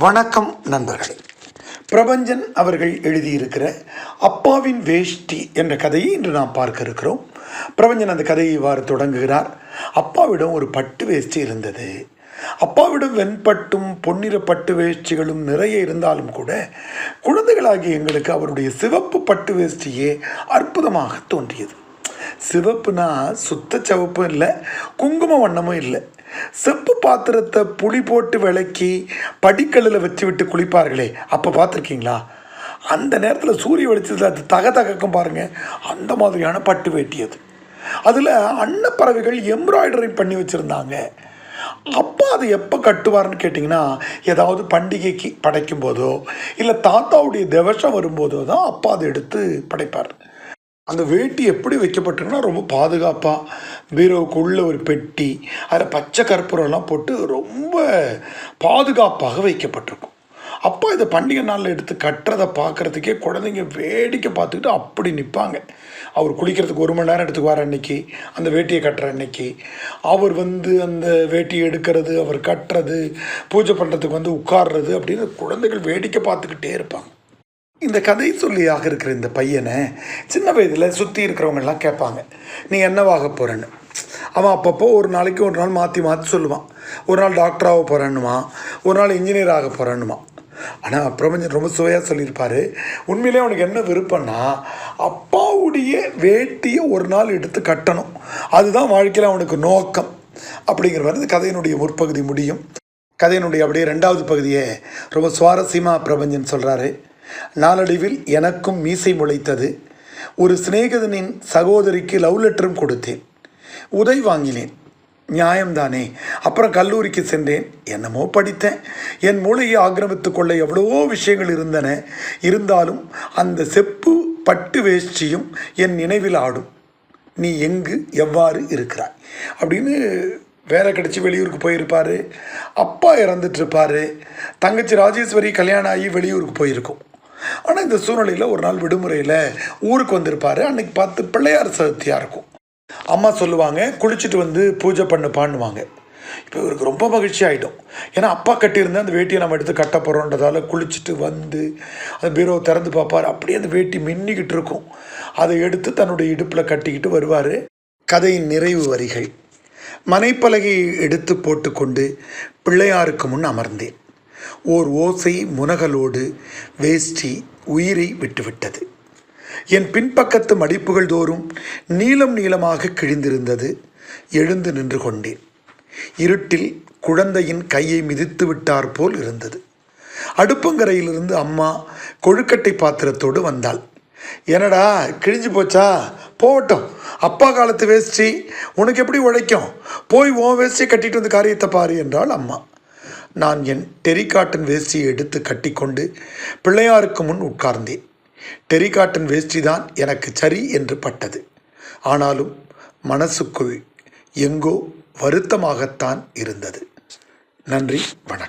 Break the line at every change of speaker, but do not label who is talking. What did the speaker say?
வணக்கம் நண்பர்களே. பிரபஞ்சன் அவர்கள் எழுதியிருக்கிற அப்பாவின் வேஷ்டி என்ற கதையை இன்று நாம் பார்க்க இருக்கிறோம். பிரபஞ்சன் அந்த கதையை இவ்வாறு தொடங்குகிறார். அப்பாவிடம் ஒரு பட்டு வேஷ்டி இருந்தது. அப்பாவிடம் வெண்பட்டும் பொன்னிற பட்டு வேஷ்டிகளும் நிறைய இருந்தாலும் கூட குழந்தைகளாகிய எங்களுக்கு அவருடைய சிவப்பு பட்டு வேஷ்டியே அற்புதமாக தோன்றியது. சிவப்புனா சுத்த சிவப்பும் இல்லை குங்கும வண்ணமும் இல்லை. செப்பு பாத்திரத்தை புளி போட்டு விளக்கி படிக்கல்லில் வச்சு விட்டு குளிப்பார்களே அப்போ பார்த்துருக்கீங்களா? அந்த நேரத்தில் சூரிய வெளிச்சத்தில் அது தக தகக்கும் பாருங்க அந்த மாதிரியான பட்டு வேட்டி அது அதில் அன்னப்பறவைகள் எம்ப்ராய்டரி பண்ணி வச்சுருந்தாங்க. அப்பா அதை எப்போ கட்டுவார்னு கேட்டிங்கன்னா ஏதாவது பண்டிகைக்கு படைக்கும் போதோ இல்லை தாத்தாவுடைய திவசம் வரும்போதோ தான் அப்பா அதை எடுத்து படைப்பார். அந்த வேட்டி எப்படி வைக்கப்பட்டிருக்குன்னா ரொம்ப பாதுகாப்பாக பீரோவுக்குள்ள ஒரு பெட்டி அதில் பச்சை கற்பூரம்லாம் போட்டு ரொம்ப பாதுகாப்பாக வைக்கப்பட்டிருக்கும். அப்போ இதை பண்டிகை நாளில் எடுத்து கட்டுறதை பார்க்குறதுக்கே குழந்தைங்க வேடிக்கை பார்த்துக்கிட்டு அப்படி நிற்பாங்க அவர் குளிக்கிறதுக்கு ஒரு மணி நேரம் எடுத்துக்குவார் அன்னைக்கு அந்த வேட்டியை கட்டுற அன்னைக்கு. அவர் வந்து அந்த வேட்டியை எடுக்கிறது அவர் கட்டுறது பூஜை பண்ணுறதுக்கு வந்து உட்கார்றது அப்படின்னு குழந்தைகள் வேடிக்கை பார்த்துக்கிட்டே இருப்பாங்க. இந்த கதை சொல்லியாக இருக்கிற இந்த பையனை சின்ன வயதில் சுற்றி இருக்கிறவங்கெல்லாம் கேட்பாங்க. நீ என்னவாக போகிறேன்னு அவன் அப்பப்போ ஒரு நாளைக்கு ஒரு நாள் மாற்றி மாற்றி சொல்லுவான். ஒரு நாள் டாக்டராக போகிறேன்னுமா ஒரு நாள் இன்ஜினியர் ஆக போகிறேன்னுமா ஆனால் பிரபஞ்சன் ரொம்ப சுவையாக சொல்லியிருப்பார். உண்மையிலே அவனுக்கு என்ன விருப்பம்னா அப்பாவுடைய வேட்டியை ஒரு நாள் எடுத்து கட்டணும். அதுதான் வாழ்க்கையில் அவனுக்கு நோக்கம். அப்படிங்கிற மாதிரி இந்த கதையினுடைய முற்பகுதி முடியும். கதையினுடைய அப்படியே ரெண்டாவது பகுதியை ரொம்ப சுவாரஸ்யமாக பிரபஞ்சன் சொல்கிறாரு நாளடைவில் எனக்கும் மீசை முளைத்தது. ஒரு சிநேகிதனின் சகோதரிக்கு லவ் லெட்டரும் கொடுத்தேன். உதவி வாங்கினேன். நியாயம்தானே. அப்புறம் கல்லூரிக்கு சென்றேன். என்னமோ படித்தேன். என் மூளையை ஆக்கிரமித்து கொள்ள எவ்வளவோ விஷயங்கள் இருந்தன. இருந்தாலும் அந்த செப்பு பட்டு வேஷ்டியும் என் நினைவில் ஆடும். நீ எங்கு எவ்வாறு இருக்கிறாய்? அப்படின்னு வேலை கிடச்சி வெளியூருக்கு போயிருப்பார். அப்பா இறந்துட்டு இருப்பார். தங்கச்சி ராஜேஸ்வரி கல்யாணம் ஆகி வெளியூருக்கு போயிருக்கும். ஆனால் இந்த சூழ்நிலையில் ஒரு நாள் விடுமுறையில் ஊருக்கு வந்திருப்பார். அன்னைக்கு பார்த்து பிள்ளையார் சதுர்த்தியாக இருக்கும். அம்மா சொல்லுவாங்க குளிச்சுட்டு வந்து பூஜை பண்ணு பண்ணுவாங்க இப்போ இவருக்கு ரொம்ப மகிழ்ச்சி ஆகிடும் ஏன்னா அப்பா கட்டியிருந்தா அந்த வேட்டியை நம்ம எடுத்து கட்ட போகிறோன்றதால குளிச்சுட்டு வந்து அந்த பீரோவை திறந்து பார்ப்பார். அப்படியே அந்த வேட்டி மின்னிக்கிட்டு இருக்கும். அதை எடுத்து தன்னுடைய இடுப்பில் கட்டிக்கிட்டு வருவார். கதையின் நிறைவு வரிகள். மனைப்பலகையை எடுத்து போட்டுக்கொண்டு பிள்ளையாருக்கு முன் அமர்ந்தேன். ஓர் ஓசை முனகலோடு வேஷ்டி உயிரை விட்டுவிட்டது. என் பின்பக்கத்து மடிப்புகள் தோறும் நீளம் நீளமாக கிழிந்திருந்தது. எழுந்து நின்று கொண்டேன். இருட்டில் குழந்தையின் கையை மிதித்து விட்டார் போல் இருந்தது. அடுப்பங்கரையிலிருந்து அம்மா கொழுக்கட்டை பாத்திரத்தோடு வந்தாள். என்னடா கிழிஞ்சு போச்சா? போகட்டும். அப்பா காலத்து வேஷ்டி உனக்கு எப்படி உழைக்கும்? போய் உன் வேஷ்டியை கட்டிட்டு வந்து காரியத்தை பாரு என்றாள் அம்மா. நான் என் டெரிகாட்டன் வேஷ்டியை எடுத்து கட்டிக்கொண்டு பிள்ளையாருக்கு முன் உட்கார்ந்தேன். டெரிகாட்டன் வேஷ்டி தான் எனக்கு சரி என்று பட்டது. ஆனாலும் மனசுக்குள் எங்கோ வருத்தமாகத்தான் இருந்தது. நன்றி வணக்கம்.